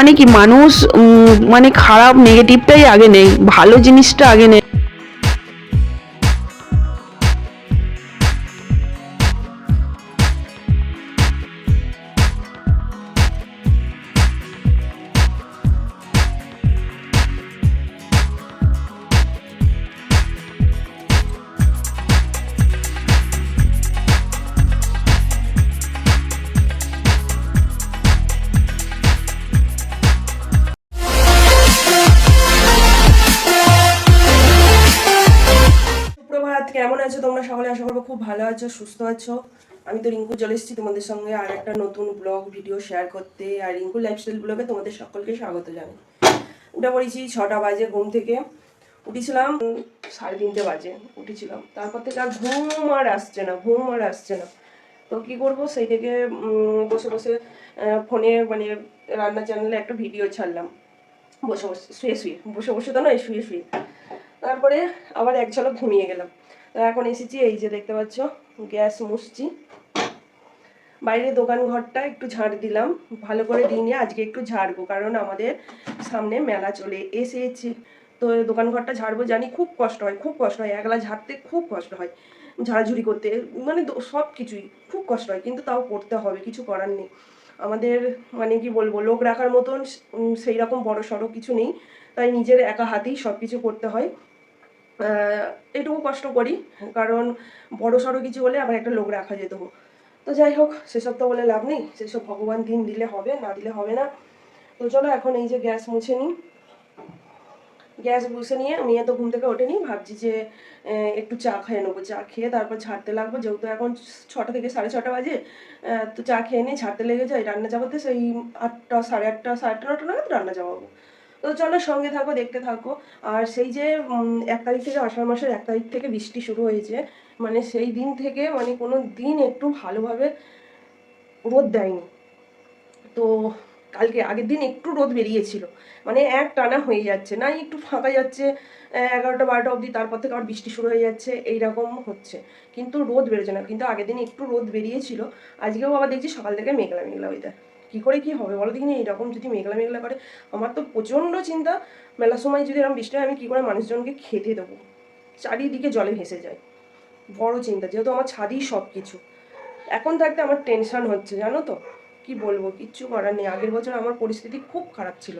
মানে কি মানুষ মানে খারাপ নেগেটিভটাই আগে নেই ভালো জিনিসটা আগে নেই। আছো? তোমরা সকলে আশা করব খুব ভালো আছো, সুস্থ আছো। আমি তো রিঙ্কু, চলে এসেছি তোমাদের সঙ্গে আর একটা নতুন ব্লগ ভিডিও শেয়ার করতে। আর রিঙ্কু লাইফস্টাইল ব্লগে তোমাদের সকলকে স্বাগত জানাই। উঠে পড়েছি ছটা বাজে ঘুম থেকে। উঠেছিলাম সাড়ে তিনটে বাজে, উঠেছিলাম। তারপর থেকে আর ঘুম আর আসছে না, ঘুম আর আসছে না। তো কি করব? সেই থেকে বসে বসে ফোনে মানে রান্না চ্যানেলে একটা ভিডিও ছাড়লাম। বসে বসে, শুয়ে শুয়ে, বসে বসে তো নয়, শুয়ে শুয়ে। তারপরে আবার এক ঝলক ঘুমিয়ে গেলাম। এখন এসেছি এই যে দেখতে পাচ্ছ, গ্যাস মুছছি। বাইরে দোকান ঘরটা একটু ঝাড় দিলাম। ভালো করে দিইনি আজকে একটু ঝাড়বো, কারণ আমাদের সামনে মেলা চলে এসেছে। তো দোকান ঘরটা ঝাড়বো জানি খুব কষ্ট হয়, খুব কষ্ট হয়, একলা ঝাড়তে খুব কষ্ট হয়। ঝাড়াঝুড়ি করতে মানে সব কিছুই খুব কষ্ট হয়, কিন্তু তাও করতে হবে, কিছু করার নেই। আমাদের মানে কি বলব, লোক রাখার মতন সেই রকম বড় সড়ো কিছু নেই। তাই নিজের একা হাতেই সব কিছু করতে হয়। এটুকু কষ্ট করি, কারণ বড় সড়ো কিছু হলে আবার একটা লোক রাখা যেত। তো যাই হোক, সেসব তো বলে লাভ নেই, সেসব ভগবান দিন দিলে হবে, না দিলে হবে না। তো চলো এখন এই যে গ্যাস মুছে নিই। গ্যাস মুছে নিয়ে আমি তো ঘুম থেকে ওঠেনি, ভাবছি যে একটু চা খেয়ে নেব। চা খেয়ে তারপর ছাড়তে লাগবো, যেহেতু এখন ছটা থেকে সাড়ে ছটা বাজে তো চা খেয়ে নিয়ে ছাড়তে লেগে যায় রান্না চাপাতে সেই আটটা, সাড়ে আটটা সাড়ে আটটা, নটা নাগাদ রান্না চাপাবো তো চলো সঙ্গে থাকো, দেখতে থাকো। আর সেই যে এক তারিখ থেকে আষাঢ় মাসের এক তারিখ থেকে বৃষ্টি শুরু হয়েছে মানে সেই দিন থেকে মানে কোনো দিন একটু ভালোভাবে রোদ দেয়নি। তো কালকে, আগের দিন একটু রোদ বেরিয়েছিল মানে এক টানা হয়ে যাচ্ছে, না, একটু ফাঁকা যাচ্ছে এগারোটা, বারোটা অবধি, তারপর থেকে আবার বৃষ্টি শুরু হয়ে যাচ্ছে, এইরকম হচ্ছে। কিন্তু রোদ বেরোচ্ছে না, কিন্তু আগের দিন একটু রোদ বেরিয়েছিল, আজকেও আবার দেখছি সকাল থেকে মেঘলা মেঘলা ওইটা কি করে কি হবে? বলো দেখিনি এইরকম যদি মেঘলা মেঘলা করে। আমার তো প্রচণ্ড চিন্তা। মেলার সময় যদি এরকম বৃষ্টি হয়, আমি কী করে মানুষজনকে খেতে দেবো? চারিদিকে জলে ভেসে যায়। বড় চিন্তা, যেহেতু আমার ছাদই সব কিছু এখন থাকতে আমার টেনশন হচ্ছে, জানো তো? কি বলব, কিচ্ছু করার নেই। আগের বছর আমার পরিস্থিতি খুব খারাপ ছিল।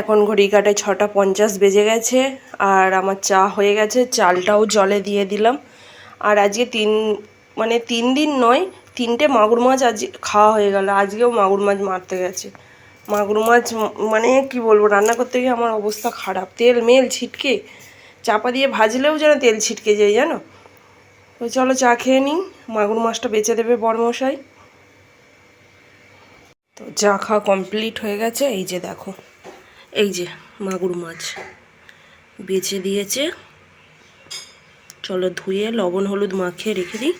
এখন ঘড়ি কাটায় ছটা পঞ্চাশ বেজে গেছে, আর আমার চা হয়ে গেছে। চালটাও জলে দিয়ে দিলাম। আর আজকে তিন মানে তিন দিন নয় তিনটে মাগুর মাছ আজ খাওয়া হয়ে গেল, আজকেও মাগুর মাছ মারতে গেছে। মাগুর মাছ মানে কি বলব, রান্না করতে গিয়ে আমার অবস্থা খারাপ। তেল, মেল ছিটকে, চাপা দিয়ে ভাজলেও যেন তেল ছিটকে যায়, জানো? তো চলো চা খেয়ে নিই, মাগুর মাছটা বেচে দেবে বড়মশাই তো চা খাওয়া কমপ্লিট হয়ে গেছে, এই যে দেখো, এই যে মাগুর মাছ বেচে দিয়েছে। চলো ধুয়ে লবণ হলুদ মাখিয়ে রেখে দিই।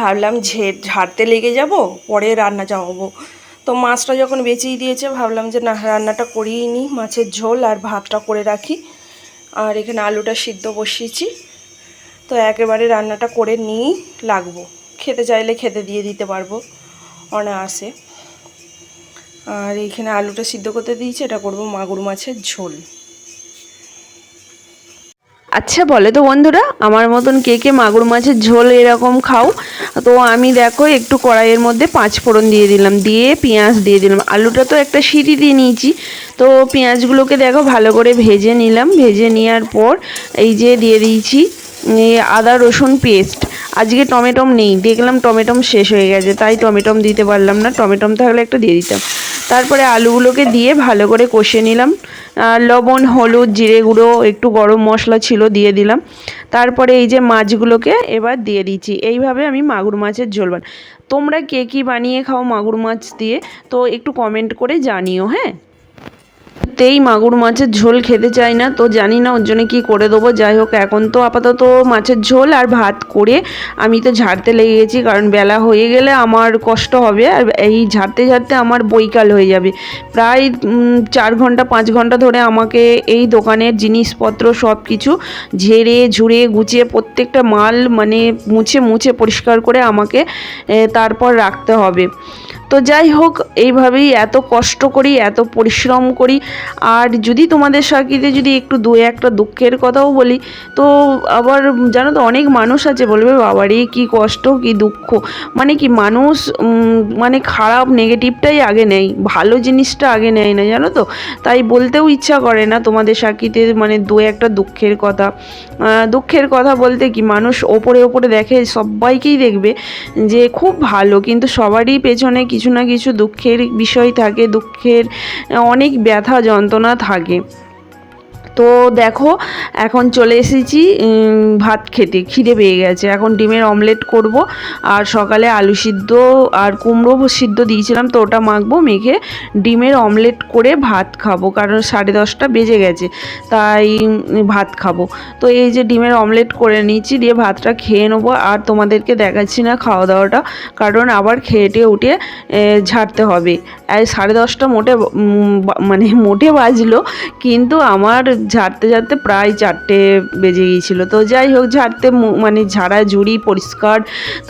ভাবলাম ঝে ঝাড়তে লেগে যাব, পরে রান্না চাপাবো তো মাছটা যখন বেচেই দিয়েছে, ভাবলাম যে না, রান্নাটা করিয়ে নিই, মাছের ঝোল আর ভাতটা করে রাখি। আর এখানে আলুটা সিদ্ধ বসিয়েছি। তো একেবারে রান্নাটা করে নিয়েই লাগবো। খেতে চাইলে খেতে দিয়ে দিতে পারব, অনায়াসে। আর এইখানে আলুটা সিদ্ধ করতে দিয়েছি, এটা করব মাগুর মাছের ঝোল। আচ্ছা বলে তো বন্ধুরা, আমার মতন কে কে মাগুর মাছের ঝোল এরকম খাও। তো আমি দেখো, একটু কড়াইয়ের মধ্যে পাঁচ ফোড়ন দিয়ে দিলাম, দিয়ে পেঁয়াজ দিয়ে দিলাম। আলুটা তো একটা সিটি দিয়ে নিয়েছি। তো পেঁয়াজগুলোকে দেখো, ভালো করে ভেজে নিলাম। ভেজে নেওয়ার পর এই যে দিয়ে দিয়েছি আদা রসুন পেস্ট। আজকে টমেটম নেই, দেখলাম টমেটম শেষ হয়ে গেছে, তাই টমেটম দিতে পারলাম না। টমেটম থাকলে একটা দিয়ে দিতাম। তারপরে আলুগুলোকে দিয়ে ভালো করে কষে নিলাম। লবণ, হলুদ, জিরে গুঁড়ো, একটু গরম মশলা ছিল দিয়ে দিলাম। তারপরে এই যে মাছগুলোকে এবার দিয়ে দিচ্ছি। এইভাবে আমি মাগুর মাছের ঝোল বান তোমরা কে কী বানিয়ে খাও মাগুর মাছ দিয়ে? তো একটু কমেন্ট করে জানিও হ্যাঁ? কিছুতেই মাগুর মাছের ঝোল খেতে চাই না, তো জানি না ওর জন্য কী করে দেবো। যাই হোক, এখন তো আপাতত মাছের ঝোল আর ভাত করে আমি তো ঝাড়তে লেগে গেছি, কারণ বেলা হয়ে গেলে আমার কষ্ট হবে আর এই ঝাড়তে ঝাড়তে আমার বৈকাল হয়ে যাবে। প্রায় চার ঘণ্টা, পাঁচ ঘণ্টা ধরে আমাকে এই দোকানের জিনিসপত্র সব কিছু ঝেড়ে, ঝুড়ে, গুছিয়ে প্রত্যেকটা মাল মানে মুছে মুছে পরিষ্কার করে আমাকে তারপর রাখতে হবে। তো যাই হোক, এইভাবেই এত কষ্ট করি, এত পরিশ্রম করি। আর যদি তোমাদের সাথে যদি একটু দু, একটা দুঃখের কথাও বলি, তো আবার জানো তো অনেক মানুষ আছে, বলবে, বাবারে, কি কষ্ট, কি দুঃখ। মানে কি মানুষ মানে খারাপ নেগেটিভটাই আগে নেয়, ভালো জিনিসটা আগে নেয় না, জানো তো? তাই বলতেও ইচ্ছা করে না তোমাদের সাকিতে মানে দু, একটা দুঃখের কথা। দুঃখের কথা বলতে কি, মানুষ ওপরে ওপরে দেখে, সবাইকেই দেখবে যে খুব ভালো, কিন্তু সবারই পেছনে কিছু না কিছু দুঃখের বিষয় থাকে দুঃখের অনেক ব্যথা যন্ত্রণা থাকে। তো দেখো, এখন চলে এসেছি ভাত খেতে। খিদে পেয়ে গেছে। এখন ডিমের অমলেট করব। আর সকালে আলু সিদ্ধ আর কুমড়ো সিদ্ধ দিয়েছিলাম, তো ওটা মাখবো, মেখে ডিমের অমলেট করে ভাত খাব। কারণ সাড়ে দশটা বেজে গেছে, তাই ভাত খাব। তো এই যে ডিমের অমলেট করে নিচ্ছি দিয়ে ভাতটা খেয়ে নেব। আর তোমাদেরকে দেখাচ্ছি না খাওয়া দাওয়াটা কারণ আবার খেয়ে টেয়ে উঠে ঝাড়তে হবে। আর সাড়ে দশটা মোটে মানে মোটে বাজলো, কিন্তু আমার ঝাড়তে ঝাড়তে প্রায় চারটে বেজে গিয়েছিল। তো যাই হোক, ঝাড়তে মানে ঝাড়া, ঝুড়ি, পরিষ্কার,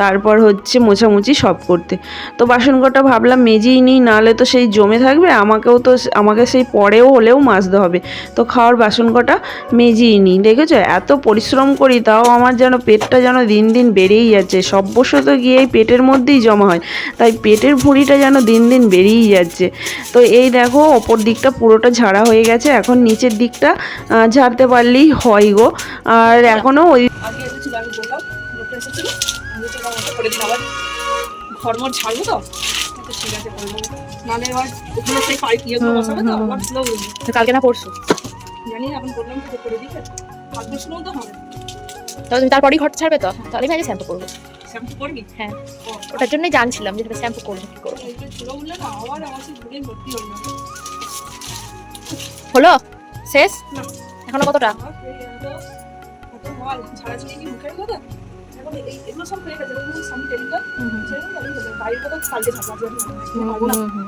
তারপর হচ্ছে মোছামুছি সব করতে। তো বাসন কটা ভাবলাম মেজেই নিই, নাহলে তো সেই জমে থাকবে, আমাকেও তো আমাকে সেই পরেও হলেও মাজতে হবে। তো খাওয়ার বাসন কটা মেজেই নিই। দেখেছ? এত পরিশ্রম করি, তাও আমার যেন পেটটা যেন দিন দিন বেড়েই যাচ্ছে। সভ্যসত গিয়ে এই পেটের মধ্যেই জমা হয়, তাই পেটের ভুঁড়িটা যেন দিন দিন বেড়েই যাচ্ছে। তো এই দেখো, ওপর দিকটা পুরোটা ঝাড়া হয়ে গেছে, এখন নিচের দিকটা ঝাড়তে পারলেই হয় গো। আর এখনও ওই ঝাড়বো তো? ঠিক আছে নাহলে এবার ওখানে সেই পাইপ বসাবে তো? আমার স্লো কালকে না পরশু? জানি এখন বললাম করে তো হবে। তাহলে তুমি তারপরেই ঘর ছাড়বে তো? তাহলে আমি আগে শ্যাম্পু করব। শ্যাম্পু করবি? হ্যাঁ। ওটার জন্যই জানছিলাম যে শ্যাম্পু করব কি করব। হলো? শেষ। এখনও কতটা?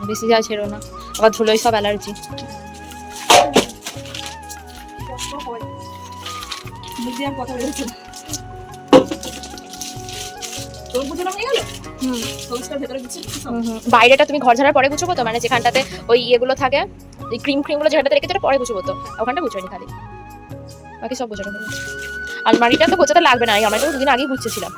বেশি যা ছেড়ো না। আবার ধুলোই সব অ্যালার্জি। কথা তোর বুঝে হয়ে গেল? বাইরেটা তুমি ঘর ঝাড়ার পরে গুছবো তো? মানে যেখানটাতে ওই ইয়েগুলো থাকে, ওই ক্রিম ক্রিমগুলো যেখানটাতে রেখে পরে গুছবো তো? ওখানটা গুছানি খালি। বাকি সব গোছানো হলো আলমারিটা তো গোছাতে লাগবে না আমি তো দুদিন আগেই গুছিয়েছিলাম।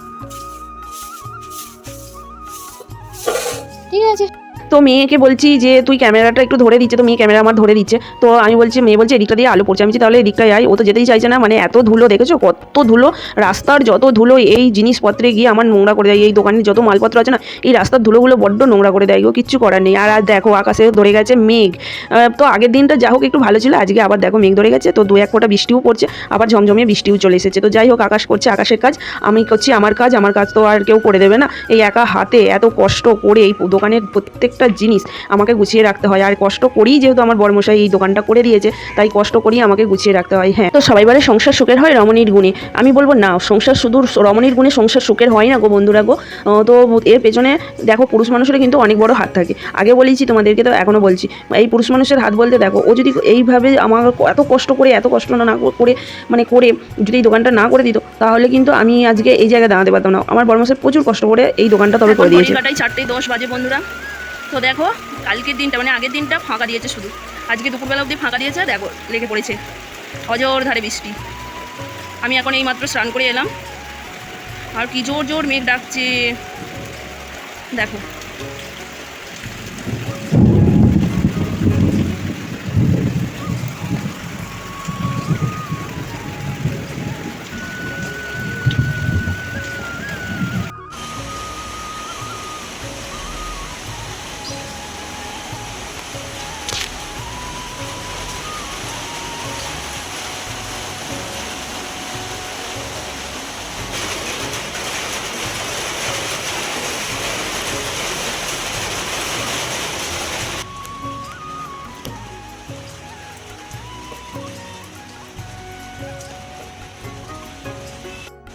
ঠিক আছে তো মেয়েকে বলছি যে, তুই ক্যামেরাটা একটু ধরে দিচ্ছে। তো মেয়ে ক্যামেরা আমার ধরে দিচ্ছে। তো আমি বলছি, মেয়ে বলছে, এদিকটা দিয়ে আলো পড়ছে। আমি তাহলে এদিকটায় যাই ও তো যেতেই চাইছে না। মানে এত ধুলো, দেখেছ? কত ধুলো? রাস্তার যত ধুলো, এই জিনিসপত্রে গিয়ে আমার নোংরা করে দেয়। এই দোকানে যত মালপত্র আছে না, এই রাস্তার ধুলোগুলো বড্ড নোংরা করে দেয় গো, কিচ্ছু করার নেই। আর দেখো, আকাশে ধরে গেছে মেঘ। তো আগের দিনটা যা হোক একটু ভালো ছিল, আজকে আবার দেখো মেঘ ধরে গেছে। তো দু এক ফোঁটা বৃষ্টিও পড়ছে, আবার ঝমঝমিয়ে বৃষ্টিও চলে এসেছে। তো যাই হোক, আকাশ করছে, আকাশের কাজ। আমি করছি আমার কাজ আমার কাজ তো আর কেউ করে দেবে না। এই একা হাতে এত কষ্ট করে এই দোকানের প্রত্যেকটা জিনিস আমাকে গুছিয়ে রাখতে হয়। আর কষ্ট করেই যেহেতু আমার বর্মশাই এই দোকানটা করে দিয়েছে তাই কষ্ট করেই আমাকে গুছিয়ে রাখতে হয়। হ্যাঁ তো সবাই বলে সংসার সুখের হয় রমণীর গুণে। আমি বলব না সংসার শুধু রমণীর গুণে সংসার সুখের হয় না গো বন্ধুরা গো। তো এর পেছনে দেখো পুরুষ মানুষের কিন্তু অনেক বড় হাত থাকে। আগে বলেছি তোমাদেরকে তো এখনও বলছি। এই পুরুষ মানুষের হাত বলতে দেখো ও যদি এইভাবে আমার এত কষ্ট করে এত কষ্ট না করে মানে করে যদি এই দোকানটা না করে দিত তাহলে কিন্তু আমি আজকে এই জায়গায় দাঁড়াতে পারতাম না। আমার বর্মশাই প্রচুর কষ্ট করে এই দোকানটা তবে করে দিয়েছে। চারটে দশ বাজে বন্ধুরা। তো দেখো, কালকের দিনটা মানে আগের দিনটা ফাঁকা দিয়েছে শুধু। আজকে দুপুরবেলা অবধি ফাঁকা দিয়েছে, দেখো, লেগে পড়েছে। অজর ধারে বৃষ্টি। আমি এখন এই মাত্র স্নান করে এলাম। আর কি জোর জোর মেঘ ডাকছে। দেখো।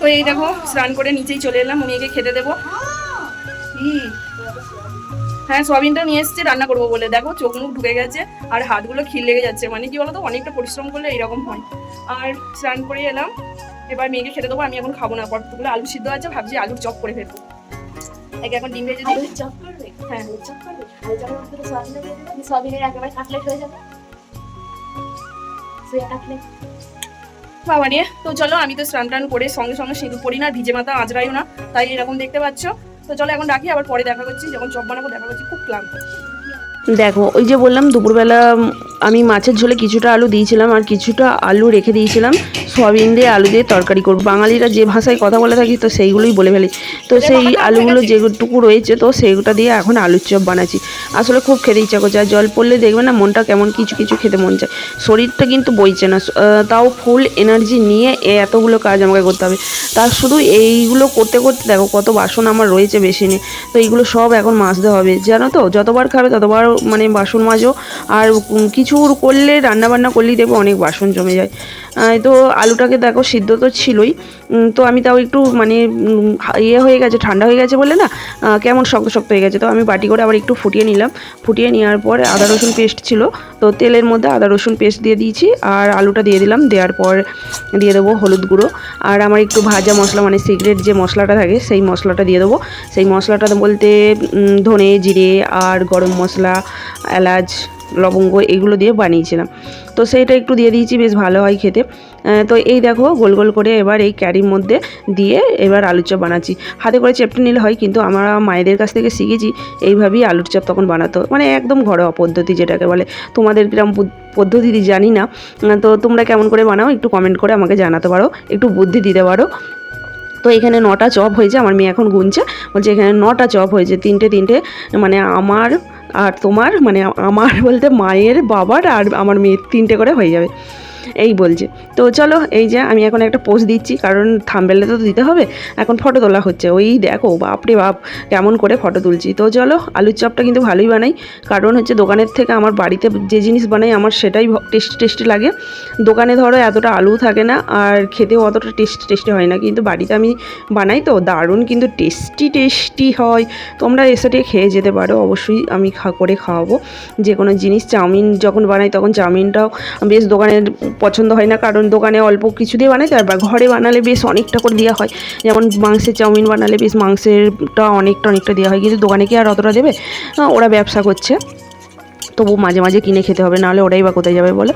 তো এই দেখো স্নান করে নিচেই চলে এলাম মেয়েকে খেতে দেবো? হ্যাঁ সয়াবিনটা নিয়ে এসেছি রান্না করব বলে। দেখো চোখ মুখ ঢুকে গেছে আর হাতগুলো খিল লেগে যাচ্ছে। মানে কি বলতো অনেকটা পরিশ্রম করলে এরকম হয়। আর স্নান করে এলাম এবার মেয়েকে খেতে দেবো আমি এখন খাব না। কতগুলো আলু সিদ্ধ আছে ভাবছি আলুর চপ করে ফেলব। একে এখন ডিম ভেজে দিই। চপ করবে হ্যাঁ। চপ করবে সোয়াবিন সোয়াবিনের একেবারে কাটলেট হয়ে যাবে। সোয়া কাটলেট বাবা রে তো চলো, আমি তো স্নান টান করে সঙ্গে সঙ্গে সিঁদুর পড়ি না, ভিজে মাথা আজরাইও না, তাই এরকম দেখতে পাচ্ছ। তো চলো, এখন রাখি, আবার পরে দেখা করছি, যখন চপ বানাবো, দেখা করছি, খুব ক্লান্ত। দেখো ওই যে বললাম দুপুরবেলা আমি মাছের ঝোলে কিছুটা আলু দিয়েছিলাম আর কিছুটা আলু রেখে দিয়েছিলাম। সয়াবিন দিয়ে আলু দিয়ে তরকারি করব। বাঙালিরা যে ভাষায় কথা বলে থাকি তো সেইগুলোই বলে ফেলি। তো সেই আলুগুলো যেটুকু রয়েছে তো সেইগুলো দিয়ে এখন আলুর চপ বানাচ্ছি। আসলে খুব খেতে ইচ্ছা করছে আর জল পড়লে দেখবে না মনটা কেমন কিছু কিছু খেতে মন চায়। শরীরটা কিন্তু বইছে না। তাও ফুল এনার্জি নিয়ে এ এতগুলো কাজ আমাকে করতে হবে। তার শুধু এইগুলো করতে করতে দেখো কত বাসন আমার রয়েছে বেশি নিয়ে তো এইগুলো সব এখন মাজতে হবে। জানো তো যতবার খাবে ততবার মানে বাসন মাজো। আর কিছু করলে, রান্নাবান্না করলেই দেখব অনেক বাসন জমে যায়। তো আলুটাকে দেখো, সিদ্ধ তো ছিলই। তো আমি তাও একটু মানে ইয়ে হয়ে গেছে, ঠান্ডা হয়ে গেছে বলে না কেমন শক্ত শক্ত হয়ে গেছে। তো আমি বাটি করে আবার একটু ফুটিয়ে নিলাম। ফুটিয়ে নেওয়ার পর আদা, রসুন পেস্ট ছিল। তো তেলের মধ্যে আদা, রসুন পেস্ট দিয়ে দিয়েছি আর আলুটা দিয়ে দিলাম। দেওয়ার পর দিয়ে দেবো হলুদ গুঁড়ো। আর আমার একটু ভাজা মশলা মানে সিক্রেট যে মশলাটা থাকে, সেই মশলাটা দিয়ে দেবো। সেই মশলাটা বলতে ধনে, জিরে আর গরম মশলা, এলাচ, লবঙ্গ, এগুলো দিয়ে বানিয়েছিলাম। তো সেইটা একটু দিয়ে দিয়েছি, বেশ ভালো হয় খেতে। তো এই দেখো, গোল গোল করে এবার এই ক্যারির মধ্যে দিয়ে এবার আলুর চপ বানাচ্ছি। হাতে করে চেপটে নিলে হয়, কিন্তু আমরা মায়েদের কাছ থেকে শিখেছি এইভাবেই আলুর চপ তখন বানাতো মানে একদম ঘরোয়া পদ্ধতি যেটাকে বলে। তোমাদের কিরম পদ- পদ্ধতি জানি না। তো তোমরা কেমন করে বানাও একটু কমেন্ট করে আমাকে জানাতে পারো। একটু বুদ্ধি দিতে পারো। তো এখানে নটা চপ হয়েছে, আমার মেয়ে এখন গুনছে। বলছে এখানে নটা চপ হয়েছে, তিনটে তিনটে। মানে আমার আর তোমার মানে আমার বলতে মায়ের বাবার আর আমার মেয়ের তিনটে করে হয়ে যাবে। এই বলছে। তো চলো, এই যে আমি এখন একটা পোস্ট দিচ্ছি, কারণ থাম্বেলে তো দিতে হবে, এখন ফটো তোলা হচ্ছে। ওই দেখো, বাপরে বাপ, কেমন করে ফটো তুলছি। তো চলো, আলুর চপটা কিন্তু ভালোই বানাই। কারণ হচ্ছে দোকানের থেকে আমার বাড়িতে যে জিনিস বানাই, আমার সেটাই টেস্টি টেস্টি লাগে। দোকানে ধরো এতটা আলু থাকে না, আর খেতেও অতটা টেস্টি টেস্টি হয় না। কিন্তু বাড়িতে আমি বানাই তো, দারুণ কিন্তু টেস্টি টেস্টি হয়। তোমরা এসে টিকে খেয়ে যেতে পারো, অবশ্যই আমি খা করে খাওয়াবো। যে কোনো জিনিস, চাউমিন যখন বানাই, তখন চাউমিনটাও, বেশ দোকানের পছন্দ হয় না, কারণ দোকানে অল্প কিছু দিয়ে বানায়, তারপর ঘরে বানালে বেশ অনেকটা করে দেওয়া হয়। যেমন মাংসের চাউমিন বানালে বেশ মাংসেরটা অনেকটা অনেকটা দেওয়া হয়, কিন্তু দোকানে কি আর অতটা দেবে? ওরা ব্যবসা করছে। তবু মাঝে মাঝে কিনে খেতে হবে, নাহলে ওরাই বা কোথায় যাবে বলো?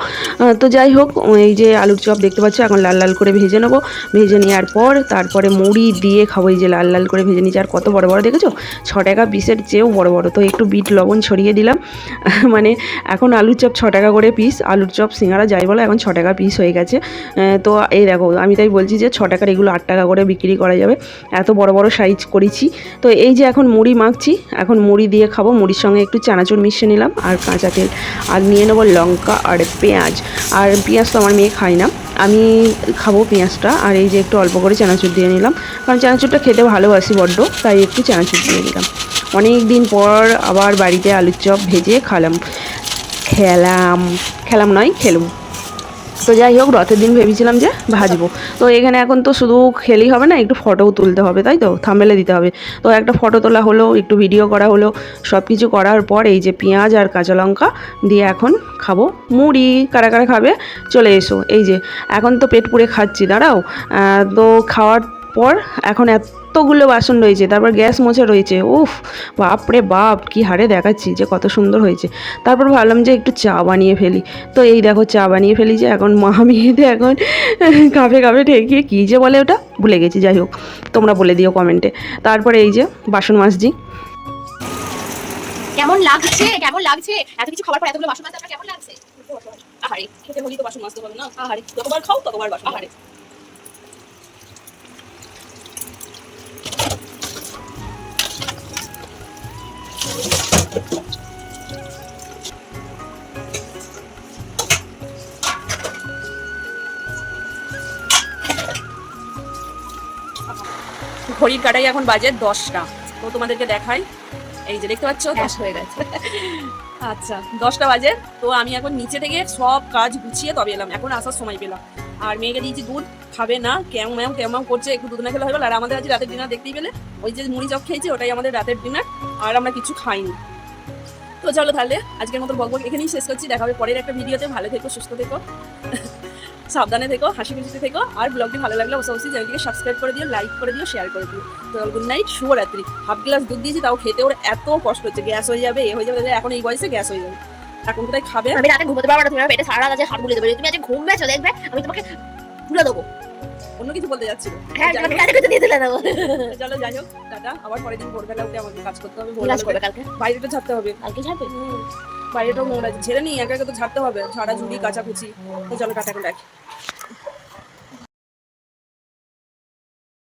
তো যাই হোক এই যে আলুর চপ দেখতে পাচ্ছ, এখন লাল লাল করে ভেজে নেব। ভেজে নেওয়ার পর তারপরে মুড়ি দিয়ে খাব, এই যে লাল লাল করে ভেজে নিয়েছি। আর কত বড় বড় দেখেছ? ছ টাকা পিসের চেয়েও বড় বড়। তো একটু বিট, লবণ ছড়িয়ে দিলাম। মানে এখন আলুর চপ ছ টাকা করে পিস আলুর চপ, সিঙ্গারা, যাই বলো, এখন ছ টাকা পিস হয়ে গেছে। তো এই দেখো, আমি তাই বলছি যে ছ টাকার এগুলো আট টাকা করে বিক্রি করা যাবে। এত বড় বড় সাইজ করেছি। তো এই যে এখন মুড়ি মাখছি, এখন মুড়ি দিয়ে খাব। মুড়ির সঙ্গে একটু চানাচুর মিশিয়ে নিলাম। আর কাঁচা তেল। আর নিয়ে নেব লঙ্কা আর পেঁয়াজ। আর পেঁয়াজ তো আমার মেয়ে খায় না। আমি খাব পেঁয়াজটা। আর এই যে একটু অল্প করে চানাচুর দিয়ে নিলাম। কারণ চানাচুরটা খেতে ভালোবাসি বড্ড, তাই একটু চানাচুর দিয়ে নিলাম। অনেক দিন পর আবার বাড়িতে আলুর চপ ভেজে খালাম। খেলাম। খেলাম নয়, খেলুম। তো যাই হোক, রথের দিন ভেবেছিলাম যে ভাজবো। তো এখানে এখন তো শুধু খেলেই হবে না, একটু ফটোও তুলতে হবে, তাই তো? থামেলে দিতে হবে। তো একটা ফটো তোলা হলো, একটু ভিডিও করা হলো সব কিছু করার পর এই যে পেঁয়াজ আর কাঁচা লঙ্কা দিয়ে এখন খাব। মুড়ি, কারা কারা খাবে? চলে এসো। এই যে, এখন তো পেট পুড়ে খাচ্ছি, দাঁড়াও। তো খাওয়ার পর এখন এতগুলো বাসন রয়েছে, তারপর গ্যাস মোছা রয়েছে, উফ, বাপরে বাপ, কি হারে দেখাচ্ছি যে কত সুন্দর হয়েছে। তারপর ভাবলাম যে একটু চা বানিয়ে ফেলি। তো এই দেখো চা বানিয়ে ফেলি যে এখন মা মেয়েতে এখন কাপে কাপে ঠেকিয়ে কী যে বলে ওটা, ভুলে গেছি, যাই হোক, তোমরা বলে দিও কমেন্টে। তারপরে এই যে বাসন মাজছি। কেমন লাগছে? কেমন লাগছে? এত কিছু খাবার পর এতগুলো বাসন মাজতে আপনার কেমন লাগছে? আহারে, খেতে হলেই তো বাসন মাজতে হবে না। আহারে, যতবার খাও ততবার বাসন আহারে ঘড়ির কাটাই এখন বাজে দশটা। তো তোমাদেরকে দেখাই। এই যে দেখতে পাচ্ছ? দশ হয়ে গেছে। আচ্ছা দশটা বাজে। তো আমি এখন নিচে থেকে সব কাজ গুছিয়ে তবে এলাম। এখন আসার সময় পেলাম। আর মেয়েকে দিয়েছি দুধ, খাবে না, কেমন, ম্যাম, কেমন করছে, একটু দুধ না খেলে হবে আর আমাদের আজ রাতের ডিনার দেখতেই পেলে? ওই যে মুড়ি চপ খেয়েছি, ওটাই আমাদের রাতের ডিনার আর আমরা কিছু খাইনি। তো চলো তাহলে, আজকের মতো বকবক এখানেই শেষ করছি। দেখা হবে পরের একটা ভিডিওতে ভালো থেকো, সুস্থ থেকো, সাবধানে থেকো, হাসি খুশিতে থেকো, আর ব্লগটি ভালো লাগলে অবশ্যই চ্যানেলটিকে সাবস্ক্রাইব করে দিও লাইক করে দিও শেয়ার করে দিও। তো গুড নাইট শুভরাত্রি। হাফ গ্লাস দুধ দিয়েছি, তাও খেতে ওর এত কষ্ট হচ্ছে। গ্যাস হয়ে যাবে, এ হয়ে যাবে এখন এই বয়সে গ্যাস হয়ে যাবে। এখন কোথায় খাবে? আমি রাতে ঘুমোতে পারব না তুমি আমার পেটে সারা রাত আছে হাত বুলে দেবে। তুমি আজকে ঘুমবে চলে দেখবে আমি তোমাকে তুলে দেবো। অন্য কিছু বলতে যাচ্ছি হ্যাঁ কাজে দিয়ে দিলে দেবো চলো যাই হোক টাটা। আবার পরের দিন ভোরবেলা উঠে আমাকে কাজ করতে হবে ক্লাস করবে কালকে? বাইরেটা ছাড়তে হবে। কালকে ছাড়বে বাইরেটাও নোংরা ছেড়ে নিই একা একা তো ছাড়তে হবে। ঝাড়া ঝুড়ি কাচাকুচি। তো চলো টাটা এখন রাখি।